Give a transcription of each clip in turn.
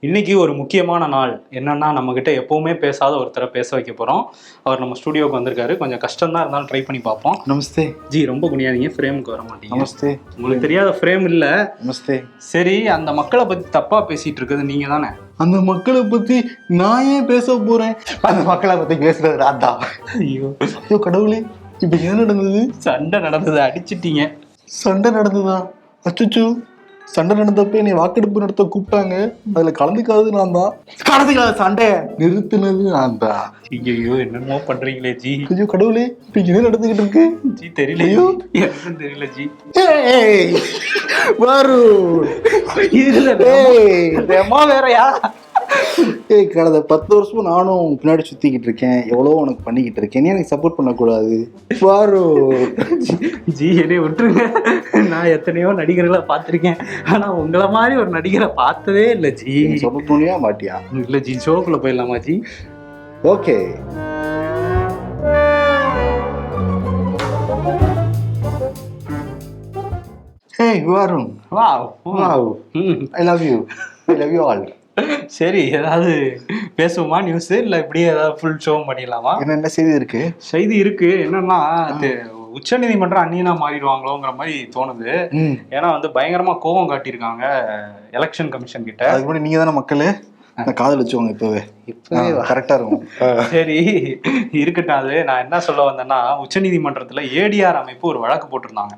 இன்னைக்கு ஒரு முக்கியமான நாள். என்னன்னா நம்ம கிட்ட எப்பவுமே பேசாத ஒருத்தரை பேச வைக்க போறோம். அவர் நம்ம ஸ்டுடியோக்கு வந்திருக்காரு. கொஞ்சம் கஷ்டம் தான் இருந்தாலும் ட்ரை பண்ணி பார்ப்போம். நமஸ்தே. ஜி ரொம்ப குனியாதீங்க. ஃப்ரேமுக்கு வர மாட்டீங்க. நமஸ்தே. உங்களுக்கு தெரியாத ஃப்ரேம் இல்ல. நமஸ்தே. சரி அந்த மக்களை பத்தி தப்பா பேசிட்டு இருக்கிறது நீங்க தானே? அந்த மக்களை பத்தி நான் ஏன் பேச போறேன்? அந்த மக்களை பத்தி பேசுறது தான் ஐயோ. ஐயோ கடவுளே. இப்ப என்ன நடந்தது? சண்டை நடந்தது அடிச்சிட்டீங்க. சண்டை நடந்ததா? அச்சோ சண்டை நடந்தப்ப என்னை வாக்கெடுப்பு நடத்த கூப்பிட்டாங்க. அதுல கலந்துக்காதது நான் தான் கலந்துக்காத சண்டை. நிறுத்தினது நான் தான் ஐயோ என்னமோ பண்றீங்களே ஜி. ஐயோ கடவுளே இப்ப என்ன நடந்துகிட்டு இருக்கு? ஜி தெரியல. ஐயோ. எனக்கும் தெரியல ஜி. ஏய் வரு இதுல ஏய் ரெமா வேறயா? ஏய் கடந்த பத்து வருஷமா நானும் பின்னாடி சுத்திக்கிட்டு இருக்கேன். எவ்வளவோ உனக்கு பண்ணிக்கிட்டு இருக்கேன். நீ எனக்கு சப்போர்ட் பண்ணக்கூடாது. பாரு. ஜி என்னை விட்டுருங்க. நான் எத்தனையோ நடிகர்களை பார்த்துருக்கேன். ஆனா உங்களை மாதிரி ஒரு நடிகரை பார்த்ததே இல்லை ஜி. சப்போர்ட் பண்ணியா மாட்டியா? இல்ல ஜி. ஷோக்குள்ள போயிடலாமா ஜி? ஓகே. வாரும். Wow. Wow. Hmm. I love you I love you all சரி ஏதாவது பேசுவோமா? நியூஸ் இல்ல இப்படியே ஏதாவது ஃபுல் ஷோ பண்ணிடலாமா? என்ன என்ன செய்தி இருக்கு? செய்தி இருக்கு. என்னன்னா உச்ச நீதிமன்றம் அந்நியனா மாறிடுவாங்களோங்கிற மாதிரி தோணுது. ஏன்னா வந்து பயங்கரமா கோவம் காட்டியிருக்காங்க எலெக்ஷன் கமிஷன் கிட்ட. அதுக்கு முன்னாடி நீங்க தானே மக்களே? காதல் வச்சுவாங்க இப்பவே. இப்பவே கரெக்டா இருக்கும். சரி இருக்கட்டும். அது நான் என்ன சொல்ல வந்தேன்னா உச்சநீதிமன்றத்துல ஏடிஆர் அமைப்பு ஒரு வழக்கு போட்டிருந்தாங்க.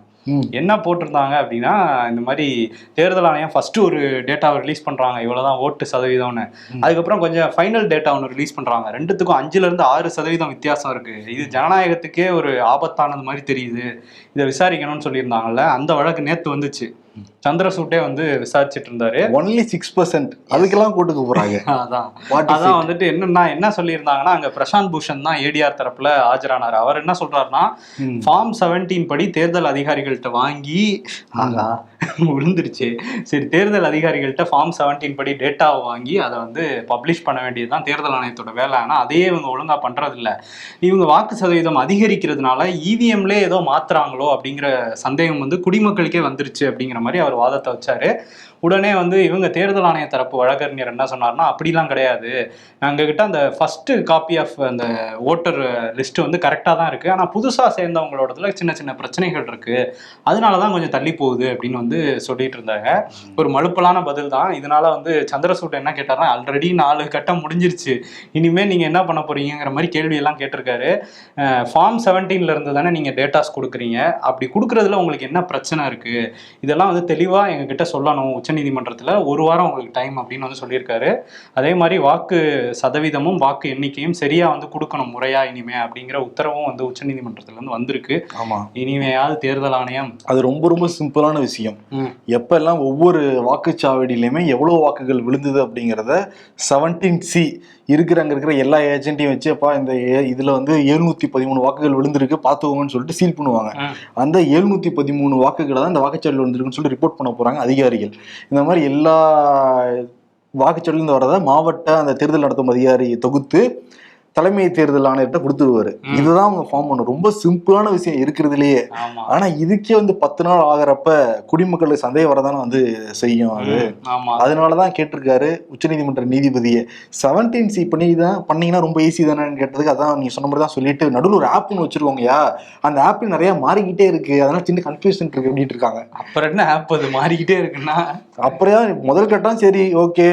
என்ன போட்டிருந்தாங்க அப்படின்னா இந்த மாதிரி தேர்தல் ஆணையம் ஃபர்ஸ்ட் ஒரு டேட்டாவை ரிலீஸ் பண்றாங்க. இவ்வளவுதான் ஓட்டு சதவீதம்னு. அதுக்கப்புறம் கொஞ்சம் ஃபைனல் டேட்டா ஒன்று ரிலீஸ் பண்றாங்க. ரெண்டுத்துக்கும் அஞ்சுல இருந்து ஆறு சதவீதம் வித்தியாசம் இருக்கு. இது ஜனநாயகத்துக்கே ஒரு ஆபத்தானது மாதிரி தெரியுது. இதை விசாரிக்கணும்னு சொல்லியிருந்தாங்கல்ல அந்த வழக்கு நேத்து வந்துச்சு. சந்திரசூட்டே வந்து விசாரிச்சுட்டு இருந்தாரு. ஒன்லி சிக்ஸ் பர்சன்ட் அதுக்கெல்லாம் கூட்டுக்கு போறாங்க. அதான். அதான்? வந்துட்டு என்னன்னா என்ன சொல்லியிருந்தாங்கன்னா அங்க பிரசாந்த் பூஷன் தான் ஏடிஆர் தரப்புல ஆஜரானார். அவர் என்ன சொல்றாருன்னா. ஃபார்ம் செவன்டீன் படி தேர்தல் அதிகாரிகள்ட்ட வாங்கி ஆகா விழுந்துருச்சு சரி தேர்தல் அதிகாரிகள்ட்ட ஃபார்ம் செவன்டீன் படி டேட்டாவை வாங்கி அதை வந்து பப்ளிஷ் பண்ண வேண்டியதுதான் தேர்தல் ஆணையத்தோட வேலை. ஆனா அதையே இவங்க ஒழுங்கா பண்றது இல்ல இவங்க வாக்கு சதவீதம் அதிகரிக்கிறதுனால இவிஎம்லே ஏதோ மாத்துறாங்களோ அப்படிங்கிற சந்தேகம் வந்து குடிமக்களுக்கே வந்துருச்சு அப்படிங்கிற மாதிரி அவர் வாதத்தை வச்சாரு. உடனே வந்து இவங்க தேர்தல் ஆணைய தரப்பு வழக்கறிஞர் என்ன சொன்னார்னா அப்படிலாம் கிடையாது. எங்ககிட்ட அந்த ஃபஸ்ட்டு காப்பி ஆஃப் அந்த ஓட்டர் லிஸ்ட் வந்து கரெக்டாக தான் இருக்குது ஆனால் புதுசாக சேர்ந்தவங்களோடதுல சின்ன சின்ன பிரச்சனைகள் இருக்குது அதனால தான் கொஞ்சம் தள்ளி போகுது அப்படின்னு வந்து சொல்லிட்டு இருந்தாங்க. ஒரு மழுப்பலான பதில் தான். இதனால வந்து சந்திரசூட் என்ன கேட்டார்னா ஆல்ரெடி நாலு கட்டம் முடிஞ்சிருச்சு. இனிமேல் நீங்கள் என்ன பண்ண போறீங்கிற மாதிரி கேள்வியெல்லாம் கேட்டிருக்காரு. ஃபார்ம் செவன்டீன்ல இருந்து தானே நீங்கள் டேட்டாஸ் கொடுக்குறீங்க. அப்படி கொடுக்குறதுல உங்களுக்கு என்ன பிரச்சனை இருக்குது இதெல்லாம் வந்து தெளிவாக எங்ககிட்ட சொல்லணும் உச்சநீதிமன்றத்தில். ஒரு வாரம் உங்களுக்கு டைம் அப்படின்னு வந்து சொல்லியிருக்காரு. அதே மாதிரி வாக்கு சதவீதமும் வாக்கு எண்ணிக்கையும் சரியா வந்து கொடுக்கணும் முறையா இனிமே அப்படிங்கிற உத்தரவும் வந்து உச்சநீதிமன்றத்துல இருந்து வந்திருக்கு. ஆமா. இனிமையாவது தேர்தல் ஆணையம். அது ரொம்ப ரொம்ப சிம்பிளான விஷயம். எப்பெல்லாம் ஒவ்வொரு வாக்குச்சாவடியிலையுமே எவ்வளவு வாக்குகள் விழுந்தது அப்படிங்கிறத செவன்டீன் சி இருக்கிற அங்க இருக்கிற எல்லா ஏஜென்ட்டையும் வச்சு அப்பா இந்த இதுல வந்து எழுநூத்தி பதிமூணு வாக்குகள் விழுந்திருக்கு பாத்துக்கோங்கன்னு சொல்லிட்டு சீல் பண்ணுவாங்க. அந்த எழுநூத்தி பதிமூணு வாக்குகளை தான் இந்த வாக்குச்சாவடியில் விழுந்திருக்குன்னு சொல்லிட்டு ரிப்போர்ட் பண்ண போறாங்க அதிகாரிகள். இந்த மாதிரி எல்லா வாக்குச்சாவடியிலிருந்து வரதை மாவட்ட அந்த தேர்தல் நடத்தும் அதிகாரி தொகுத்து தலைமை தேர்தல் ஆணையர்கிட்ட கொடுத்துருவாரு. இதுதான் அவங்க ஃபார்ம் பண்ணும் ரொம்ப சிம்பிளான விஷயம் இருக்கிறதுலயே. ஆனா இதுக்கே வந்து பத்து நாள் ஆகிறப்ப குடிமக்களுக்கு சந்தேகம் வரதானே வந்து செய்யும் அது. அதனாலதான் கேட்டிருக்காரு உச்சநீதிமன்ற நீதிபதியை. செவன்டீன் சி பண்ணி தான் பண்ணீங்கன்னா ரொம்ப ஈஸி தானேன்னு கேட்டதுக்கு அதான் நீங்க சொன்ன மாதிரி தான் சொல்லிட்டு நடுவில் ஒரு ஆப் ஒன்று வச்சிருக்கோங்கயா அந்த ஆப் நிறைய மாறிக்கிட்டே இருக்கு. அதனால சின்ன கன்ஃபியூஷன் இருக்கு அப்படின்ட்டு இருக்காங்க. அப்புறம் என்ன ஆப் அது? மாறிக்கிட்டே இருக்குன்னா? அப்புறம் முதல் கட்டம் சரி ஓகே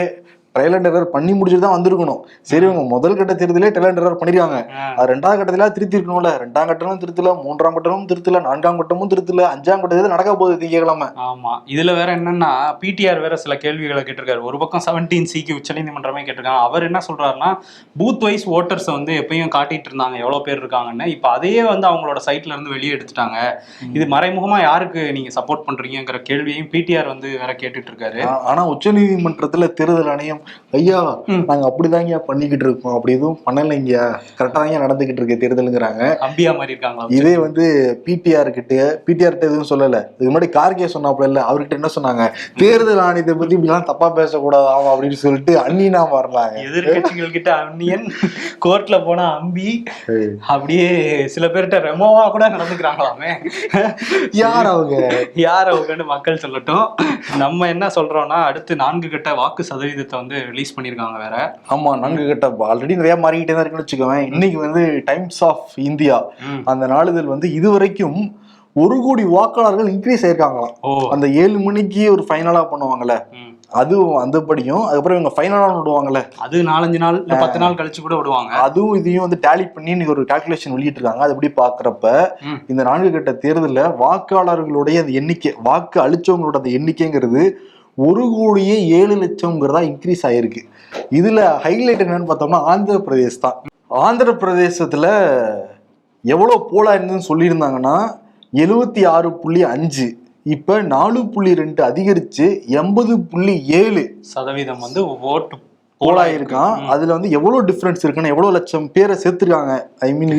ட்ரையல் அண்ட் எரர் பண்ணி முடிச்சுட்டு தான் வந்திருக்கணும். சரி உங்க முதல் கட்ட தேர்தலே ட்ரையல் அண்ட் எரர் பண்ணிருக்காங்க. அது ரெண்டாவது கட்டத்துல திருத்தி இருக்கணும்ல ரெண்டாம் கட்டமும் திருத்தல மூன்றாம் கட்டமும் திருத்தல நான்காம் கட்டமும் திருத்தல அஞ்சாம் கட்டத்துல நடக்க போகுது திங்கக்கிழமை. ஆமா. இதுல வேற என்னன்னா பிடிஆர் வேற சில கேள்விகளை கேட்டிருக்காரு. ஒரு பக்கம் செவன்டீன் சிக்கு உச்சநீதிமன்றமே கேட்டிருக்காங்க. அவர் என்ன சொல்றாருன்னா பூத் வைஸ் ஓட்டர்ஸ் வந்து எப்பயும் காட்டிட்டு இருந்தாங்க. எவ்வளவு பேர் இருக்காங்கன்னு. இப்ப அதையே வந்து அவங்களோட சைட்ல இருந்து வெளியே எடுத்துட்டாங்க. இது மறைமுகமா யாருக்கு நீங்க சப்போர்ட் பண்றீங்கிற கேள்வியையும் பிடிஆர் வந்து வேற கேட்டுட்டு இருக்காரு. ஆனா உச்சநீதிமன்றத்துல தேர்தல் ஆணையம் ஐயா. நாங்க அப்படிதாங்க பண்ணிக்கிட்டு இருக்கோம். அப்படி எதுவும் பண்ணலைங்கயா கரெக்டா தாங்க நடந்துகிட்டு இருக்கு தேர்தலுங்கிறாங்க. அம்பியா மாதிரி இருக்காங்களா இதே வந்து பிடிஆர் கிட்ட பிடிஆர் கிட்ட எதுவும் சொல்லல. இதுக்கு முன்னாடி கார்கே சொன்னாப்ல இல்ல அவர்கிட்ட என்ன சொன்னாங்க? தேர்தல் ஆணையத்தை பத்தி இப்படிலாம் தப்பா பேசக்கூடாது ஆமா அப்படின்னு சொல்லிட்டு அண்ணினா மாறினாங்க எதிர்கட்சிகள் கிட்ட அந்நியன் கோர்ட்ல போனா அம்பி அப்படியே சில பேர்கிட்ட ரெமோவா கூட நடந்துக்கிறாங்களாமே. யார் அவங்க? யார் அவங்கன்னு மக்கள் சொல்லட்டும். நம்ம என்ன சொல்றோம்னா அடுத்து நான்கு கட்ட வாக்கு சதவீதத்தை வந்து ரிலீஸ் பண்ணிருக்காங்க வேற. ஆமா நான்கு கட்ட ஆல்ரெடி நிறைய மாறிக்கிட்டே தான் இருக்குன்னு வச்சுக்கோங்க இன்னைக்கு வந்து டைம்ஸ் ஆஃப் இந்தியா. அந்த நாளிதழ் வந்து இதுவரைக்கும் ஒரு கோடி வாக்காளர்கள் இன்க்ரீஸ் ஆயிருக்காங்களாம். அந்த ஏழு மணிக்கு ஒரு ஃபைனலா பண்ணுவாங்கல்ல. அதுவும் அந்தபடியும் அதுக்கப்புறம் இவங்க ஃபைனலா விடுவாங்கல்ல. அது நாலஞ்சு நாள் பத்து நாள் கழிச்சு கூட விடுவாங்க. அதுவும் இதையும் வந்து டேலி பண்ணி இன்னைக்கு ஒரு கால்குலேஷன் வெளியிட்டிருக்காங்க. அது எப்படி பாக்குறப்ப. இந்த நான்கு கட்ட தேர்தல்ல வாக்காளர்களுடைய அந்த எண்ணிக்கை வாக்கு அளிச்சவங்களோட அந்த எண்ணிக்கைங்கிறது ஒரு கோடியே ஏழு லட்சம்ங்கிறதா இன்க்ரீஸ் ஆயிருக்கு. இதுல ஹைலைட் என்னன்னு பார்த்தோம்னா ஆந்திர பிரதேஷ் தான். ஆந்திர பிரதேசத்துல எவ்வளவு போலா இருந்ததுன்னு சொல்லியிருந்தாங்கன்னா எழுபத்தி ஆறு புள்ளி அஞ்சு. இப்ப நாலு புள்ளி ரெண்டு அதிகரிச்சு எண்பது புள்ளி ஏழு. சதவீதம் வந்து ஓட்டு போலா இருக்கான் அதுல வந்து எவ்வளவு டிஃபரன்ஸ் இருக்குன்னா எவ்வளவு லட்சம் பேரை சேர்த்திருக்காங்க? ஐ மீன்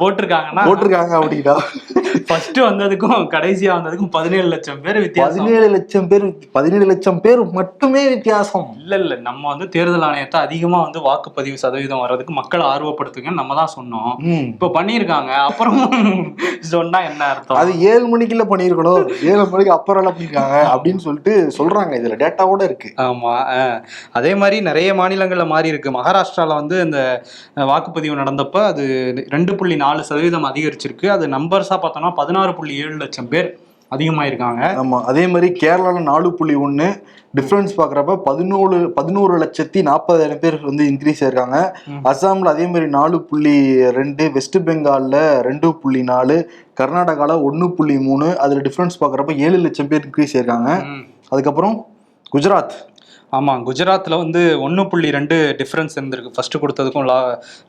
போட்டிருக்காங்கன்னா போட்டிருக்காங்க அப்படின்னா. ஃபர்ஸ்ட் வந்ததுக்கும் கடைசியா வந்ததுக்கும் பதினேழு லட்சம் பேர் வித்தியாசம். பதினேழு லட்சம் பேர் பதினேழு லட்சம் பேர் மட்டுமே வித்தியாசம். இல்ல இல்ல நம்ம வந்து தேர்தல் ஆணையத்தை அதிகமா வந்து வாக்குப்பதிவு சதவீதம் வர்றதுக்கு மக்கள் ஆர்வப்படுத்துங்கன்னு நம்ம தான் சொன்னோம். இப்ப பண்ணியிருக்காங்க. அப்புறம் சொன்னா என்ன அர்த்தம்? அது ஏழு மணிக்குள்ள பண்ணிருக்கணும் ஏழு மணிக்கு அப்புறம் பண்ணிருக்காங்க அப்படின்னு சொல்லிட்டு சொல்றாங்க. இதுல டேட்டாவோட இருக்கு. ஆமா. அதே மாதிரி நிறைய மாநிலங்கள்ல மாறி இருக்கு. மகாராஷ்டிரால வந்து இந்த வாக்குப்பதிவு நடந்தப்ப அது ரெண்டு புள்ளி நாலு சதவீதம் அதிகரிச்சிருக்கு. அது நம்பர்ஸா பார்த்தோம்னா பதினாறு புள்ளி ஏழு லட்சம் பேர் அதிகமாயிருக்காங்க. ஆமா. அதே மாதிரி கேரளால நாலு புள்ளி ஒண்ணு டிஃபரன்ஸ் பாக்குறப்ப பதினோரு பதினோரு லட்சத்தி நாற்பதாயிரம் பேர் வந்து இன்க்ரீஸ் ஆயிருக்காங்க. அசாம்ல அதே மாதிரி நாலு புள்ளி ரெண்டு வெஸ்ட் பெங்கால்ல ரெண்டு புள்ளி நாலு கர்நாடகால ஒன்னு புள்ளி மூணு அதுல டிஃபரன்ஸ் பாக்குறப்ப ஏழு லட்சம் பேர் இன்க்ரீஸ் ஆயிருக்காங்க. அதுக்கப்புறம் குஜராத். ஆமா குஜராத்ல வந்து ஒன்று புள்ளி ரெண்டு டிஃபரன்ஸ் இருந்திருக்கு. ஃபர்ஸ்ட் கொடுத்ததுக்கும் லா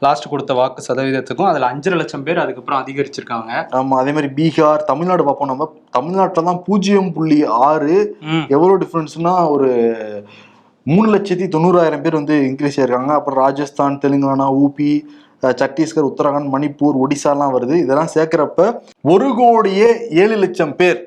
லாஸ்ட் கொடுத்த வாக்கு சதவீதத்துக்கும் அதுல அஞ்சரை லட்சம் பேர் அதுக்கப்புறம் அதிகரிச்சிருக்காங்க. ஆமா அதே மாதிரி பீகார் தமிழ்நாடு பார்ப்போம் நம்ம. தமிழ்நாட்டில் தான் பூஜ்ஜியம் புள்ளி ஆறு. எவ்வளோ டிஃப்ரென்ஸ்னா ஒரு மூணு லட்சத்தி தொண்ணூறாயிரம் பேர் வந்து இன்க்ரீஸ் ஆயிருக்காங்க. அப்புறம் ராஜஸ்தான் தெலுங்கானா ஊபி சத்தீஸ்கர் உத்தரகாண்ட் மணிப்பூர் ஒடிசாலாம் வருது. இதெல்லாம் சேர்க்கிறப்ப ஒரு கோடியே ஏழு லட்சம் பேர்.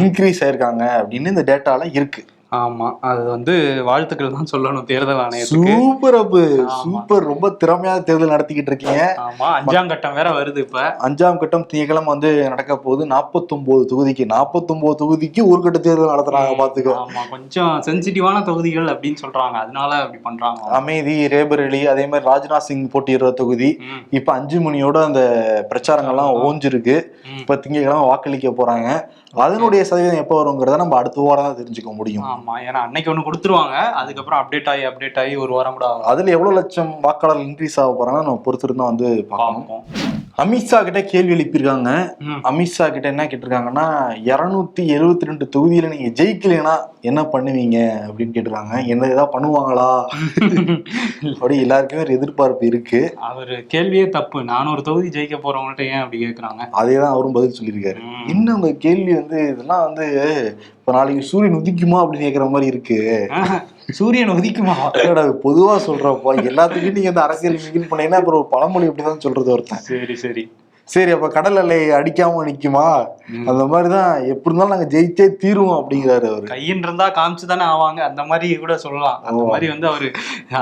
இன்க்ரீஸ் ஆயிருக்காங்க அப்படின்னு இந்த டேட்டால இருக்கு. ஆமா அது வந்து வாழ்த்துக்கள் தான் சொல்லணும் தேர்தல் ஆணையத்துக்கு. சூப்பர் அப்பு. சூப்பர் ரொம்ப திறமையா தேர்தல் நடத்திக்கிட்டு இருக்கீங்க. ஆமா அஞ்சாம் கட்டம் வேற வருது இப்ப. அஞ்சாம் கட்டம் திங்கக்கிழமை வந்து நடக்க போகுது. நாற்பத்தொன்பது தொகுதிக்கு. நாற்பத்தொன்பது தொகுதிக்கு ஒரு கட்ட தேர்தல் நடத்துறாங்க பாத்துக்கோ. ஆமா கொஞ்சம் சென்சிட்டிவான தொகுதிகள் அப்படின்னு சொல்றாங்க. அதனால அப்படி பண்றாங்க. அமைதி ரேபரேலி அதே மாதிரி ராஜ்நாத் சிங் போட்டியிடுற தொகுதி. இப்ப அஞ்சு மணியோட அந்த பிரச்சாரங்கள்லாம் ஓஞ்சிருக்கு. இப்ப திங்கக்கிழமை வாக்களிக்க போறாங்க. அதனுடைய சதவீதம் எப்போ வருங்கிறத நம்ம அடுத்த வாரம் தான் தெரிஞ்சுக்க முடியும். ஆமா ஏன்னா அன்னைக்கு ஒண்ணு கொடுத்துருவாங்க அதுக்கப்புறம் அப்டேட் ஆகி அப்டேட் ஆகி ஒரு வாரம் கூட ஆகும். அதுல எவ்வளவு லட்சம் வாக்காளர் இன்க்ரீஸ் ஆக போறாங்கன்னு நம்ம பொறுத்திருந்தா வந்து பார்ப்போம். அமித்ஷா கிட்ட கேள்வி எழுப்பியிருக்காங்க. அமித்ஷா கிட்ட என்ன கேட்டிருக்காங்கன்னா இருநூத்தி எழுபத்தி ரெண்டு தொகுதியில நீங்க ஜெயிக்கலைன்னா என்ன பண்ணுவீங்க? அப்படின்னு கேட்டிருக்காங்க. என்ன ஏதாவது பண்ணுவாங்களா? அப்படி எல்லாருக்குமே ஒரு எதிர்பார்ப்பு இருக்கு. அவரு கேள்வியே தப்பு. நானூறு தொகுதி ஜெயிக்க போறவங்கள்ட்ட ஏன் அப்படி கேக்குறாங்க? அதே தான் அவரும் பதில் சொல்லியிருக்காரு. இன்னும் உங்க கேள்வி வந்து இதெல்லாம் வந்து இப்ப நாளைக்கு சூரியன் உதிக்குமா? அப்படின்னு கேக்குற மாதிரி இருக்கு. சூரியன் உதிக்குமா? இது பொதுவா சொல்றப்போ. எல்லாத்துக்கும் நீங்க இந்த அரசியல் மிகில் பண்ணீங்கன்னா அப்புறம் பழமொழி அப்படிதான் சொல்றது ஒருத்தன். சரி சரி. சரி அப்ப கடல் அலை அடிக்காம நிக்குமா. அந்த மாதிரிதான் எப்படி இருந்தாலும் நாங்க ஜெயிச்சே தீருவோம் அப்படிங்கிறாரு அவரு. கையின் இருந்தா காமிச்சு தானே ஆவாங்க. அந்த மாதிரி கூட சொல்லலாம். அந்த. மாதிரி வந்து அவரு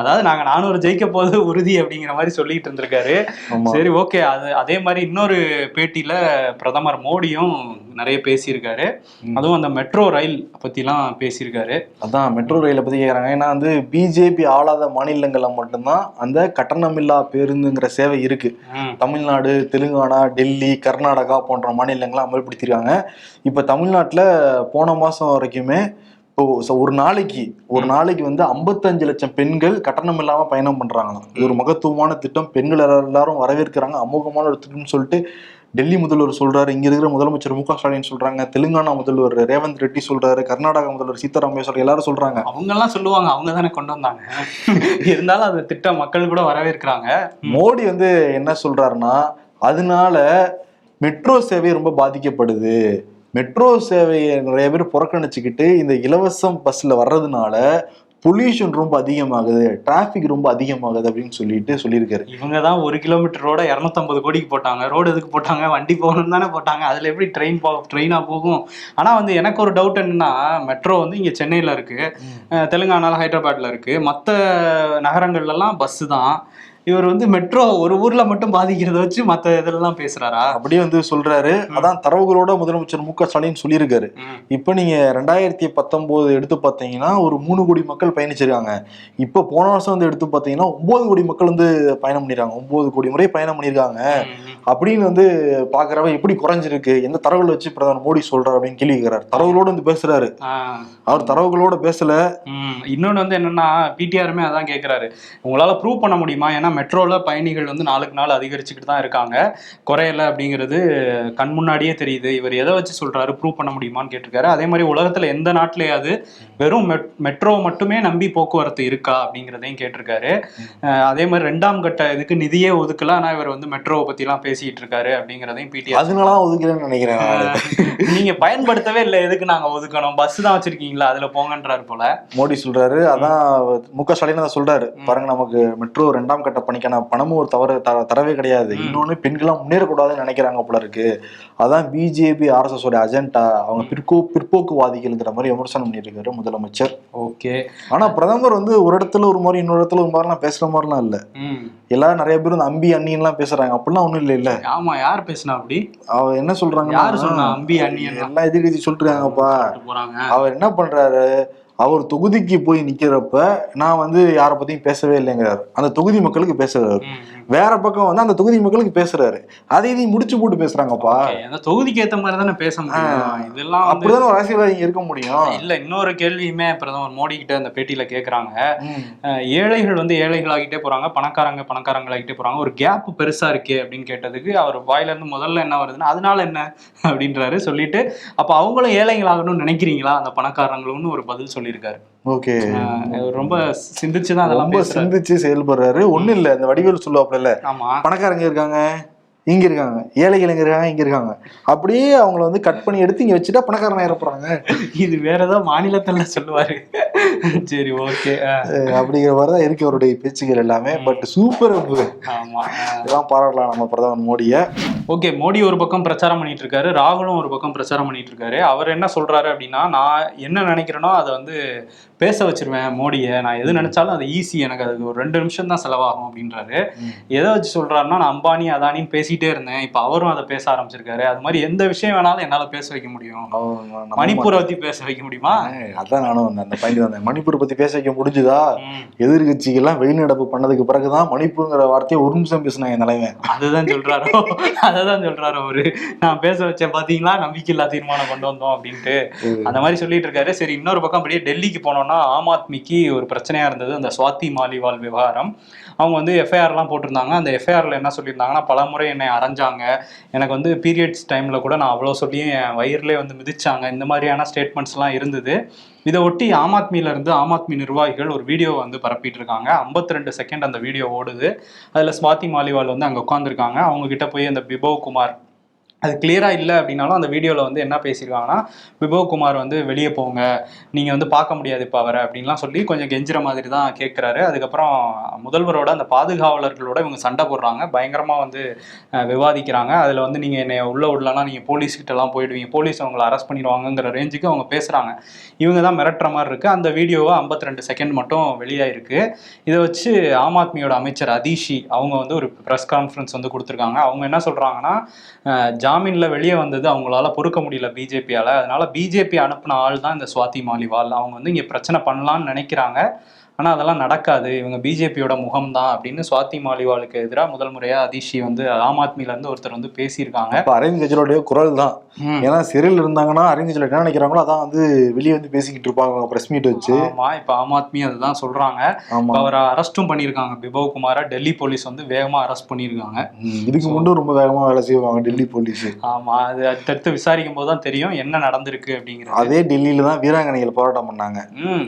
அதாவது நாங்க நானூறு ஜெயிக்க போது உறுதி அப்படிங்கிற மாதிரி சொல்லிட்டு இருந்திருக்காரு. சரி ஓகே. அது அதே மாதிரி இன்னொரு பேட்டியில பிரதமர் மோடியும் நிறைய பேசியிருக்காரு. அதுவும் அந்த மெட்ரோ ரயில் பத்திலாம் பேசியிருக்காரு. அதான் மெட்ரோ ரயிலை பத்தி கேக்குறாங்க. ஏன்னா வந்து பிஜேபி ஆளாத மாநிலங்கள்ல மட்டும்தான் அந்த கட்டணமில்லா பேருந்துங்கிற சேவை இருக்கு. தமிழ்நாடு தெலுங்கானா டெல்லி கர்நாடகா போன்ற மாநிலங்கள்லாம் அமல்படுத்திருக்காங்க. இப்போ தமிழ்நாட்டில் போன மாதம் வரைக்குமே இப்போ ஒரு நாளைக்கு ஒரு நாளைக்கு வந்து ஐம்பத்தஞ்சு லட்சம் பெண்கள் கட்டணம் இல்லாமல் பயணம் பண்ணுறாங்களாம் இது ஒரு மகத்துவமான திட்டம். பெண்கள் எல்லாரும் வரவேற்கிறாங்க. அமோகமான ஒரு திட்டம்னு சொல்லிட்டு டெல்லி முதல்வர் சொல்றாரு. இங்க இருக்கிற முதலமைச்சர் மு க ஸ்டாலின் சொல்றாங்க. தெலுங்கானா முதல்வர் ரேவந்த் ரெட்டி சொல்றாரு. கர்நாடகா முதல்வர் சீதாராமையா சொல்றாரு எல்லாரும் சொல்றாங்க. அவங்க எல்லாம் சொல்லுவாங்க. அவங்க தானே கொண்டு வந்தாங்க. இருந்தாலும் அந்த திட்டம் மக்கள் கூட வரவேற்கிறாங்க. மோடி வந்து என்ன சொல்றாருன்னா அதனால மெட்ரோ சேவை ரொம்ப பாதிக்கப்படுது. மெட்ரோ சேவையை நிறைய பேர் புறக்கணிச்சுக்கிட்டு இந்த இலவசம் பஸ்ல வர்றதுனால பொல்யூஷன் ரொம்ப அதிகமாகுது டிராஃபிக் ரொம்ப அதிகமாகுது அப்படின்னு சொல்லிட்டு சொல்லியிருக்காரு. இவங்க தான் ஒரு கிலோமீட்டர் ரோட இரநூத்தம்பது கோடிக்கு போட்டாங்க. ரோடு எதுக்கு போட்டாங்க? வண்டி போகணும்னு தானே போட்டாங்க. அதுல எப்படி ட்ரெயின் போ ட்ரெயினா போகும்? ஆனா வந்து எனக்கு ஒரு டவுட் என்னன்னா மெட்ரோ வந்து இங்க சென்னையில இருக்கு. அஹ் தெலுங்கானால ஹைதராபாத்ல இருக்கு. மற்ற நகரங்கள்லாம் பஸ் தான். இவர் வந்து மெட்ரோ ஒரு ஊர்ல மட்டும் பாதிக்கிறத வச்சு மற்ற இதெல்லாம் பேசுறாரா? அப்படியே வந்து சொல்றாரு. அதான் தரவுகளோட முதலமைச்சர் மு க ஸ்டாலின் சொல்லியிருக்காரு. இப்போ நீங்க ரெண்டாயிரத்தி பத்தொன்பது எடுத்து பார்த்தீங்கன்னா ஒரு மூணு கோடி மக்கள் பயணிச்சிருக்காங்க. இப்போ போன வருஷம் வந்து எடுத்து பார்த்தீங்கன்னா ஒன்பது கோடி மக்கள் வந்து பயணம் பண்ணிருக்காங்க. ஒன்பது கோடி முறை பயணம் பண்ணியிருக்காங்க. அப்படின்னு வந்து பாக்குறவ எப்படி குறைஞ்சிருக்கு எந்த தரவுகள் வச்சு பிரதமர் மோடி சொல்றாரு அப்படின்னு கேள்வி கேட்கிறாரு தரவுகளோட வந்து பேசுறாரு. அவர் தரவுகளோட பேசல. ம். இன்னொன்று வந்து என்னன்னா பிடிஆருமே அதான் கேட்குறாரு உங்களால் ப்ரூவ் பண்ண முடியுமா? ஏன்னா மெட்ரோவில் பயணிகள் வந்து நாளுக்கு நாள் அதிகரிச்சுக்கிட்டு தான் இருக்காங்க. குறையல அப்படிங்கிறது கண் முன்னாடியே தெரியுது. இவர் எதை வச்சு சொல்றாரு? ப்ரூவ் பண்ண முடியுமான்னு கேட்டிருக்காரு. அதே மாதிரி உலகத்தில் எந்த நாட்டிலேயாவது வெறும் மெட் மெட்ரோ மட்டுமே நம்பி போக்குவரத்து இருக்கா அப்படிங்கிறதையும் கேட்டிருக்காரு. அதே மாதிரி ரெண்டாம் கட்ட இதுக்கு நிதியே ஒதுக்கல. ஆனால் இவர் வந்து மெட்ரோவை பற்றிலாம் பேசிட்டு இருக்காரு அப்படிங்கிறதையும் பிடிஆர் அதனாலதான் ஒதுக்கலன்னு நினைக்கிறேன் நானு. நீங்க பயன்படுத்தவே இல்லை எதுக்கு நாங்க ஒதுக்கணும்? பஸ் தான் வச்சிருக்கீங்களா? அதுல போங்கன்றாரு போல. மோடி சொல்றாரு அதான் மு க ஸ்டாலின் தான் சொல்றாரு. பாருங்க நமக்கு மெட்ரோ ரெண்டாம் கட்ட பணிக்கான பணமும் ஒரு தவறு தரவே கிடையாது. இன்னொன்னு பெண்கள்லாம் முன்னேறக்கூடாதுன்னு நினைக்கிறாங்க போல இருக்கு. அதான் பிஜேபி ஆர்எஸ்எஸ் உடைய அஜெண்டா அவங்க பிற்போ பிற்போக்குவாதிகள்ங்கிற மாதிரி விமர்சனம் பண்ணியிருக்காரு முதலமைச்சர். ஓகே. ஆனா பிரதமர் வந்து ஒரு இடத்துல ஒரு மாதிரி இன்னொரு இடத்துல ஒரு மாதிரிலாம் பேசுற மாதிரிலாம் இல்ல. எல்லாரும் நிறைய பேர் இந்த அம்பி அண்ணின்லாம் பேசுறாங்க. அப்படிலாம் ஒண்ணும் இல்ல இல்ல ஆமா யார் பேசுனா அப்படி? அவ என்ன சொல்றாங்கன்னா யாரு சொன்னா அம்பி அண்ணியன் எல்லாம்? எதிர்கட்சி போறாங்க. அவர் என்ன பண்றாரு? அவர் தொகுதிக்கு போய் நிக்கிறப்ப நான் வந்து யாரை பத்தியும் பேசவே இல்லைங்கிறாரு. அந்த தொகுதி மக்களுக்கு பேசுறாரு. வேற பக்கம் வந்து அந்த தொகுதி மக்களுக்கு பேசுறாரு. அதை இதையும் முடிச்சு போட்டு பேசுறாங்கப்பா. அந்த தொகுதிக்கு ஏத்த மாதிரி தானே பேச முடியும். இதெல்லாம் அப்படிதானே ஒரு அரசியல்வாதி இருக்க முடியும். இல்ல இன்னொரு கேள்வியுமே பிரதமர் மோடி கிட்ட அந்த பேட்டியில கேக்குறாங்க. ஏழைகள் வந்து ஏழைகளாகிட்டே போறாங்க பணக்காரங்க பணக்காரங்களாகிட்டே போறாங்க. ஒரு கேப் பெருசா இருக்கே அப்படின்னு கேட்டதுக்கு அவர் வாயில இருந்து முதல்ல என்ன வருதுன்னா அதனால என்ன? அப்படின்றாரு. சொல்லிட்டு அப்ப அவங்களும் ஏழைகளாகணும்னு நினைக்கிறீங்களா? அந்த பணக்காரங்களும்னு ஒரு பதில் சொல்லியிருக்காரு. ஓகே. ரொம்ப சிந்திச்சுதான் அதெல்லாம் ரொம்ப சிந்திச்சு செயல்படுறாரு. ஒண்ணும் இல்ல இந்த வடிவேல் சொல்லுவாப்புல ஆமா. பணக்காரங்க இருக்காங்க. இங்க இருக்காங்க. ஏழைகள் இருக்காங்க இங்க இருக்காங்க. அப்படியே அவங்கள வந்து கட் பண்ணி எடுத்து இங்க வச்சுட்டா பணக்காரன் ஆயிரப்படுறாங்க இது வேற ஏதோ மாநிலத்துல சொல்லுவாரு. சரி ஓகே அப்படிங்கிற மாதிரி தான் இருக்கு அவருடைய பேச்சுகள் எல்லாமே. பட் சூப்பர் இதெல்லாம் பாராட்டலாம் நம்ம பிரதமர் மோடிய. ஓகே மோடி ஒரு பக்கம் பிரச்சாரம் பண்ணிட்டு இருக்காரு ராகுலும் ஒரு பக்கம் பிரச்சாரம் பண்ணிட்டு இருக்காரு. அவர் என்ன சொல்றாரு அப்படின்னா நான் என்ன நினைக்கிறேனோ அதை வந்து பேச வச்சிருவேன் மோடியை. நான் எது நினைச்சாலும் அது ஈஸி எனக்கு அதுக்கு ஒரு ரெண்டு நிமிஷம் தான் செலவாகும் அப்படின்றாரு. எதை வச்சு சொல்றாருன்னா நான் அம்பானி அதானின்னு பேசிட்டே இருந்தேன். இப்போ அவரும் அதை பேச ஆரம்பிச்சிருக்காரு. அது மாதிரி எந்த விஷயம் வேணாலும் என்னால பேச வைக்க முடியும். மணிப்பூரை பத்தி பேச வைக்க முடியுமா? அதான் நானும் வந்தேன். அந்த பாயிண்ட் வந்தேன். மணிப்பூர் பத்தி பேச வைக்க முடிஞ்சுதா? எதிர்கட்சிகள்லாம் வெளிநடப்பு பண்ணதுக்கு பிறகுதான் மணிப்பூர்ங்கிற வார்த்தையை ஒரு நிமிஷம் பேசினாங்க தலைவன். அதுதான் சொல்றாரோ? அததான் சொல்றாரு அவரு? நான் பேச வச்சேன் பாத்தீங்களா? நம்பிக்கையில்லா தீர்மானம் கொண்டு வந்தோம் அப்படின்ட்டு. அந்த மாதிரி சொல்லிட்டு இருக்காரு. சரி இன்னொரு பக்கம் அப்படியே டெல்லிக்கு போனோம்னா ஆம் ஆத்மிக்கு ஒரு பிரச்சனையா இருந்தது. அந்த சுவாதி மாலிவால் விவகாரம். அவங்க வந்து எஃப்ஐஆர்லாம் போட்டிருந்தாங்க. அந்த எஃப்ஐஆரில் என்ன சொல்லியிருந்தாங்கன்னா பல முறை என்னை அரைஞ்சாங்க. எனக்கு வந்து பீரியட்ஸ் டைமில் கூட நான் அவ்வளோ சொல்லியும் என் வயிறுலேயே வந்து மிதிச்சாங்க. இந்த மாதிரியான ஸ்டேட்மெண்ட்ஸ்லாம் இருந்தது. இதை ஒட்டி ஆம் ஆத்மியில இருந்து ஆம் ஆத்மி நிர்வாகிகள் ஒரு வீடியோ வந்து பரப்பிட்டு இருக்காங்க 52 ரெண்டு செகண்ட் அந்த வீடியோ ஓடுது. அதில் ஸ்வாதி மாலிவால் வந்து அங்கே உட்காந்துருக்காங்க அவங்க கிட்ட போய் அந்த பிபவ் குமார் அது கிளியராக இல்லை அப்படின்னாலும் அந்த வீடியோவில் வந்து என்ன பேசியிருக்காங்கன்னா விபோகுமார் வந்து வெளியே போங்க. நீங்கள் வந்து பார்க்க முடியாது இப்போ அவரை. அப்படின்லாம் சொல்லி கொஞ்சம் கெஞ்சுற மாதிரி தான் கேட்குறாரு அதுக்கப்புறம் முதல்வரோட அந்த பாதுகாவலர்களோட இவங்க சண்டை போடுறாங்க. பயங்கரமாக வந்து விவாதிக்கிறாங்க. அதில் வந்து நீங்கள் என்னை உள்ள விடலன்னா நீங்கள் போலீஸ்கிட்டலாம் போயிடுவீங்க. போலீஸ் அவங்கள அரெஸ்ட் பண்ணிடுவாங்கங்கிற ரேஞ்சுக்கு அவங்க பேசுகிறாங்க இவங்க தான் மிரட்டுற மாதிரி இருக்குது அந்த வீடியோவை 52 ரெண்டு செகண்ட் மட்டும் வெளியாயிருக்கு. இதை வச்சு ஆம் ஆத்மியோட அமைச்சர் அதிஷி அவங்க வந்து ஒரு ப்ரெஸ் கான்ஃபரன்ஸ் வந்து கொடுத்துருக்காங்க. அவங்க என்ன சொல்கிறாங்கன்னா ஜாமீனில் வெளியே வந்தது அவங்களால பொறுக்க முடியல பிஜேபியால். அதனால பிஜேபி அனுப்பின ஆள் தான் இந்த சுவாதி மாலிவால். அவங்க வந்து இங்கே பிரச்சனை பண்ணலான்னு நினைக்கிறாங்க. ஆனால் அதெல்லாம் நடக்காது. இவங்க பிஜேபியோட முகம் தான் அப்படின்னு சுவாதி மாலிவாலுக்கு எதிராக முதல் முறையாக அதிஷி வந்து ஆம் ஆத்மியிலேருந்து ஒருத்தர் வந்து பேசியிருக்காங்க. இப்ப அரவிந்த் கெஜ்ரிவாலுடைய குரல் தான். ஏன்னா சிறையில் இருந்தாங்கன்னா அரவிந்த் கெஜ்ரிவால் என்ன நினைக்கிறாங்களோ அதான் வந்து வெளியே வந்து பேசிக்கிட்டு இருப்பாங்க பிரஸ் மீட் வச்சு. ஆமா இப்போ ஆம் ஆத்மி அதுதான் இப்போ அவரை அரெஸ்ட்டும் பண்ணியிருக்காங்க. பிபவ் குமாரை டெல்லி போலீஸ் வந்து வேகமாக அரெஸ்ட் பண்ணியிருக்காங்க. இதுக்கு முன்னும் ரொம்ப வேகமா வேலை செய்வாங்க டெல்லி போலீஸ். ஆமா அது அடுத்தடுத்து விசாரிக்கும் போது தான் தெரியும் என்ன நடந்திருக்கு அப்படிங்கிறது. அதே டெல்லியில தான் வீராங்கனைகள் போராட்டம் பண்ணாங்க.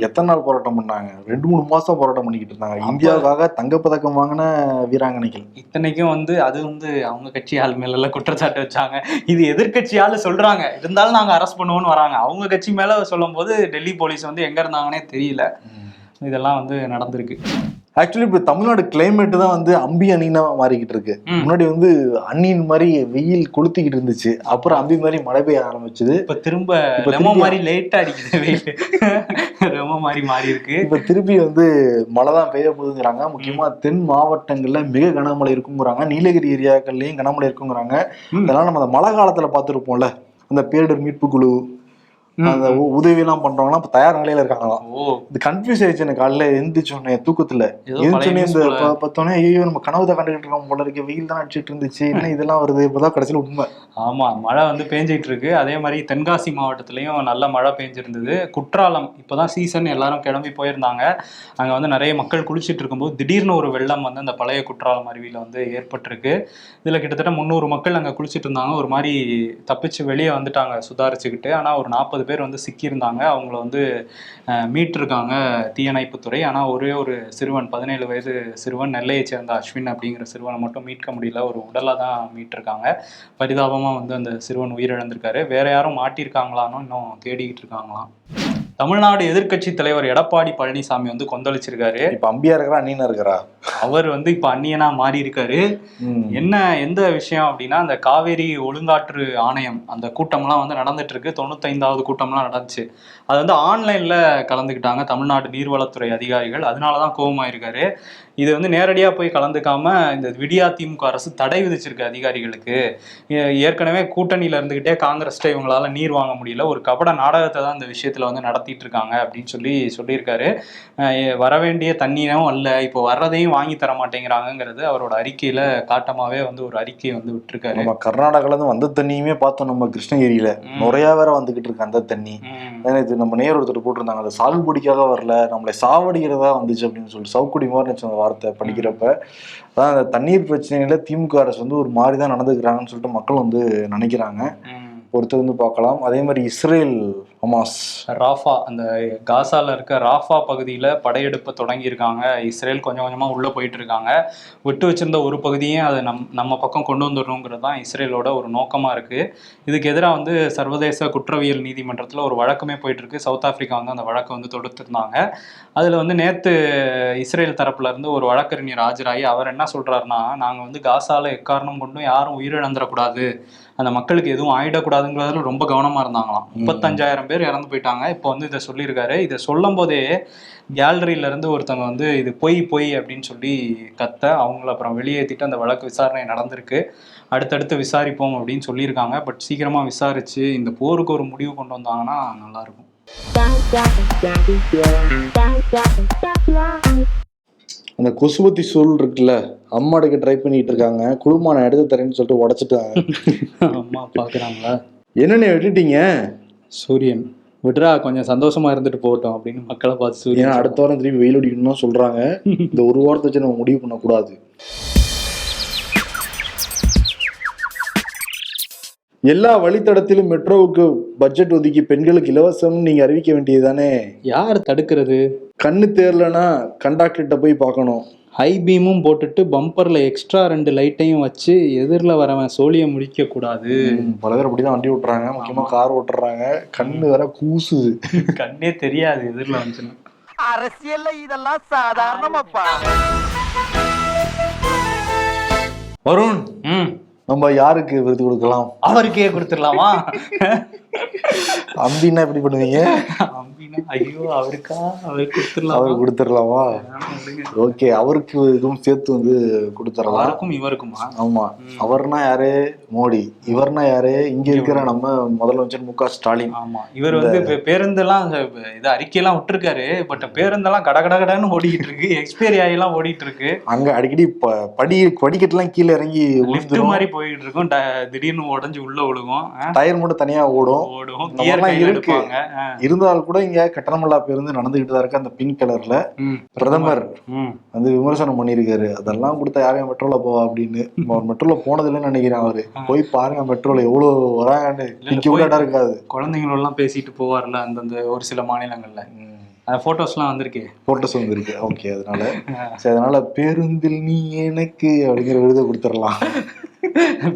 எத்தனை நாள் போராட்டம் பண்ணாங்க? ரெண்டு மூணு மாசம் போராட்டம் பண்ணிக்கிட்டு இருந்தாங்க. இந்தியாவுக்காக தங்கப்பதக்கம் வாங்கின வீராங்கனைகள். இத்தனைக்கும் வந்து அது வந்து அவங்க கட்சி ஆள் மேல குற்றச்சாட்டு வச்சாங்க. இது எதிர்க்கட்சி ஆளு சொல்றாங்க. இருந்தாலும் நாங்க அரெஸ்ட் பண்ணுவோம்னு வராங்க. அவங்க கட்சி மேல சொல்லும் போது டெல்லி போலீஸ் வந்து எங்க இருந்தாங்கன்னே தெரியல. இதெல்லாம் வந்து நடந்திருக்கு. ஆக்சுவலி இப்போ தமிழ்நாடு கிளைமேட் தான் வந்து அம்பி அணினா மாறிக்கிட்டு இருக்கு. முன்னாடி வந்து அண்ணின் மாதிரி வெயில் கொளுத்திக்கிட்டு இருந்துச்சு. அப்புறம் அம்பி மாதிரி மழை பெய்ய ஆரம்பிச்சது. இப்ப திரும்ப திரும்பி- மாதிரி லேட்டா அடிக்குது வெயில். லெமோ மாதிரி மாறி இருக்கு. இப்ப திருப்பி வந்து மழை தான் பெய்ய போகுதுங்கிறாங்க. முக்கியமா தென் மாவட்டங்கள்ல மிக கனமழை இருக்குங்கிறாங்க. நீலகிரி ஏரியாக்கள்லயும் கனமழை இருக்குங்கிறாங்க. இதெல்லாம் நம்ம அந்த மழை காலத்துல பார்த்துருப்போம்ல. அந்த பேரிடர் மீட்பு குழு. அந்த உ- உதவி எல்லாம் பண்றவங்கலாம் இப்ப தயார் நிலையில இருக்காங்களாம் இது கன்ஃபியூஸ் ஆயிடுச்சு எனக்கு. காலையில எந்திரிச்சோடனே தூக்கத்துல. news இந்த பார்த்தோன்னே ஐயோ நம்ம கனவு தான் கண்டுகிட்டு இருக்கோம் போல இருக்கு. வெயில் தான் அடிச்சிட்டு இருந்துச்சு. என்ன இதெல்லாம் வருது? இப்பதான் கடைசியில உண்மை. ஆமா மழை வந்து பேஞ்சிட்டு இருக்கு. அதே மாதிரி தென்காசி மாவட்டத்திலயும் நல்ல மழை பெஞ்சிருந்தது. குற்றாலம் இப்பதான் சீசன் எல்லாரும் கிளம்பி போயிருந்தாங்க. அங்க வந்து நிறைய மக்கள் குளிச்சிட்டு இருக்கும்போது திடீர்னு ஒரு வெள்ளம் வந்து அந்த பழைய குற்றாலம் அருவியில வந்து ஏற்பட்டிருக்கு. இதுல கிட்டத்தட்ட முந்நூறு மக்கள் அங்க குளிச்சிட்டு இருந்தாங்க. ஒரு மாதிரி தப்பிச்சு வெளியே வந்துட்டாங்க சுதாரிச்சுக்கிட்டு. ஆனா ஒரு நாற்பது பேர் வந்து சிக்கியிருந்தாங்க. அவங்கள வந்து மீட்டிருக்காங்க தீயணைப்புத்துறை. ஆனால் ஒரே ஒரு சிறுவன் பதினேழு வயது சிறுவன் நெல்லையை சேர்ந்த அஸ்வின் அப்படிங்கிற சிறுவனை மட்டும் மீட்க முடியல. ஒரு உடலாக தான் மீட்டிருக்காங்க. பரிதாபமாக வந்து அந்த சிறுவன் உயிரிழந்திருக்காரு. வேற யாரும் மாட்டியிருக்காங்களான்னு இன்னும் தேடிக்கிட்டு இருக்காங்களாம். தமிழ்நாடு எதிர்க்கட்சி தலைவர் எடப்பாடி பழனிசாமி வந்து கொந்தளிச்சிருக்காரு. இப்போ அம்பியா இருக்கிறா நீனா இருக்கிறா? அவர் வந்து இப்ப அந்நியனா மாறி இருக்காரு. என்ன எந்த விஷயம் அப்படின்னா அந்த காவேரி ஒழுங்காற்று ஆணையம் அந்த கூட்டம்லாம் வந்து நடந்துட்டு இருக்கு தொண்ணூத்தைந்தாவது கூட்டம்லாம் நடந்துச்சு. அது வந்து ஆன்லைன்ல கலந்துக்கிட்டாங்க தமிழ்நாடு நீர்வளத்துறை அதிகாரிகள். அதனாலதான் கோபமாயிருக்காரு இது வந்து நேரடியா போய் கலந்துக்காம இந்த விடியா திமுக அரசு தடை விதிச்சிருக்கு அதிகாரிகளுக்கு. ஏற்கனவே கூட்டணியில இருந்துகிட்டே காங்கிரஸ்ட இவங்களால நீர் வாங்க முடியல. ஒரு கபட நாடகத்தை தான் இந்த விஷயத்துல வந்து நடத்திட்டு இருக்காங்க அப்படின்னு சொல்லி சொல்லியிருக்காரு. வரவேண்டிய தண்ணீரும் அல்ல. இப்போ வர்றதையும் வாங்கி தர மாட்டேங்கிறாங்கங்கிறது அவரோட அறிக்கையில காட்டமாவே வந்து ஒரு அறிக்கையை வந்து விட்டுருக்காரு நம்ம கர்நாடகால இருந்து வந்த தண்ணியுமே பார்த்தோம் நம்ம கிருஷ்ணகிரியில. நுறையா வேற வந்துகிட்டு இருக்கு அந்த தண்ணி. ஏன்னா இது நம்ம நேர் ஒருத்தர் போட்டிருந்தாங்க அது சாகுபடிக்காக வரல நம்மளை சாவடிக்கிறதா வந்துச்சு அப்படின்னு சொல்லிட்டு சவுக்குடி மாதிரி அந்த வார்த்தை படிக்கிறப்ப அதான் அந்த தண்ணீர் பிரச்சனையில திமுக அரசு வந்து ஒரு மாதிரி தான் நடந்துக்கிறாங்கன்னு சொல்லிட்டு மக்கள் வந்து நினைக்கிறாங்க. பொறுத்து வந்து பார்க்கலாம் அதே மாதிரி இஸ்ரேல் ஹமாஸ். ராஃபா அந்த காசால இருக்க ராஃபா பகுதியில் படையெடுப்பு தொடங்கியிருக்காங்க. இஸ்ரேல் கொஞ்சம் கொஞ்சமாக உள்ளே போயிட்டு இருக்காங்க விட்டு வச்சிருந்த ஒரு பகுதியும் அதை நம் நம்ம பக்கம் கொண்டு வந்துடணுங்கிறது தான் இஸ்ரேலோட ஒரு நோக்கமாக இருக்குது இதுக்கு எதிராக வந்து சர்வதேச குற்றவியல் நீதிமன்றத்தில் ஒரு வழக்குமே போயிட்டு இருக்கு சவுத் ஆஃப்ரிக்கா வந்து அந்த வழக்கை வந்து தொடுத்திருந்தாங்க. அதில் வந்து நேற்று இஸ்ரேல் தரப்புல இருந்து ஒரு வழக்கறிஞர் ஆஜராகி அவர் என்ன சொல்கிறாருன்னா நாங்கள் வந்து காசாவில் எக்காரணம் கொண்டும் யாரும் உயிரிழந்துடக்கூடாது. அந்த மக்களுக்கு எதுவும் ஆயிடக்கூடாதுங்கிறதுல ரொம்ப கவனமாக இருந்தாங்களாம். முப்பத்தஞ்சாயிரம் பேர் இறந்து போயிட்டாங்க. இப்போ வந்து இதை சொல்லியிருக்காரு. இதை சொல்லும் போதே கேலரியில இருந்து ஒருத்தவங்க வந்து இது பொய் பொய் அப்படின்னு சொல்லி கத்த அவங்கள அப்புறம் வெளியேற்றிட்டு அந்த வழக்கு விசாரணை நடந்திருக்கு. அடுத்தடுத்து விசாரிப்போம் அப்படின்னு சொல்லியிருக்காங்க. பட் சீக்கிரமா விசாரிச்சு இந்த போருக்கு ஒரு முடிவு கொண்டு வந்தாங்கன்னா நல்லா இருக்கும். அந்த கொசுபத்தி சூழ் இருக்குல்ல அம்மா எடுக்க ட்ரை பண்ணிட்டு இருக்காங்க. குழுமான எடுத்து தரேன்னு சொல்லிட்டு உடைச்சிட்டாங்க. அம்மா பாக்குறாங்களா? என்னென்ன விட்டுட்டீங்க? சூரியன். விட்ரா கொஞ்சம் சந்தோஷமா இருந்துட்டு போகட்டும் அப்படின்னு மக்களை பார்த்து சூரியன் அடுத்த வாரம் திருப்பி வெயில் அடிக்கணும்னு சொல்றாங்க. இந்த ஒரு வாரத்தை வச்சு நம்ம முடிவு பண்ணக்கூடாது. எல்லா வழித்தடத்திலும் மெட்ரோவுக்கு பட்ஜெட் ஒதுக்கி பெண்களுக்கு இலவசம்னு நீங்க அறிவிக்க வேண்டியதுதானே? யார் தடுக்கிறது? கண்ணு தேரலனா கண்டாக்டர்கிட்ட போய் பார்க்கணும். ஹை பீமும் போட்டுட்டு பம்பர்ல எக்ஸ்ட்ரா ரெண்டு லைட்டையும் வச்சு எதிரில் வரவன் சோழியை முடிக்க கூடாது ம், பல பேர் அப்படிதான் வண்டி ஓட்டுறாங்க. முக்கியமா கார் ஓட்டுறாங்க. கண்ணு வேற கூசுது. கண்ணே தெரியாது எதிரில் வந்துச்சுன்னா. அரசியல்ல இதெல்லாம் சாதாரணமாப்பா. வருண் ம். நம்ம யாருக்கு விருது கொடுக்கலாம்? அவருக்கே கொடுத்துடலாமா? அம்பின்னா எப்படி பண்ணுவீங்க? அப்படின்னா ஐயோ அவருக்கா? அவருக்கு கொடுத்துடலாமா? அவருக்கு கொடுத்துடலாமா. ஓகே அவருக்கு இதுவும் சேர்த்து வந்து கொடுத்துடலாம். அவருக்கும் இவருக்குமா? ஆமா அவர்னா யாரு? மோடி. இவர்னா யாரு? இங்க இருக்கிற நம்ம முதலமைச்சர் மு க ஸ்டாலின். ஆமா இவர் வந்து பேருந்தெல்லாம் இது அறிக்கையெல்லாம் விட்டுருக்காரு. பட் பேருந்தெல்லாம் கட கட கடன்னு ஓடிட்டு இருக்கு எக்ஸ்பைரி ஆகிலாம் ஓடிட்டு இருக்கு அங்க அடிக்கடி படி படிக்கட்டுலாம் கீழே இறங்கி லிஃப்ட் மாதிரி போயிட்டு இருக்கும் திடீர்னு உடஞ்சு உள்ள விழுகும் டயர் மட்டும் தனியா ஓடும். ஓடும். இருக்கு. இருந்தாலும் கூட இங்க கட்டணமில்லா பேருந்து நடந்துகிட்டு தான் இருக்கு அந்த பிங்க் கலர்ல பிரதமர். வந்து விமர்சனம் பண்ணியிருக்காரு. அதெல்லாம் கொடுத்தா யாரையும் மெட்ரோல போவா அப்படின்னு. அவர் மெட்ரோல போனதில்லைன்னு நினைக்கிறேன் அவரு. போய் பாருங்க மெட்ரோல எவ்வளவு வராங்கன்னு. இடம் இருக்காது. குழந்தைங்களெல்லாம் பேசிட்டு போவார்ல அந்தந்த ஒரு சில மாநிலங்கள்ல. அந்த போட்டோஸ்லாம் வந்திருக்கே. போட்டோஸ் வந்திருக்கு. ஓகே அதனால. சரி அதனால பேருந்தில் நீ எனக்கு அப்படிங்கிற விருதை கொடுத்துடலாம்.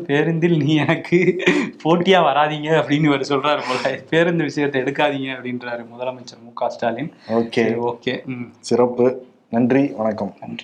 பேருந்தில் நீ எனக்கு போட்டியா வராதீங்க அப்படின்னு இவர் சொல்றாரு போல. பேருந்து விஷயத்தை எடுக்காதீங்க அப்படின்றாரு முதலமைச்சர் மு க ஸ்டாலின். ஓகே. ஓகே. சிறப்பு. நன்றி. வணக்கம். நன்றி.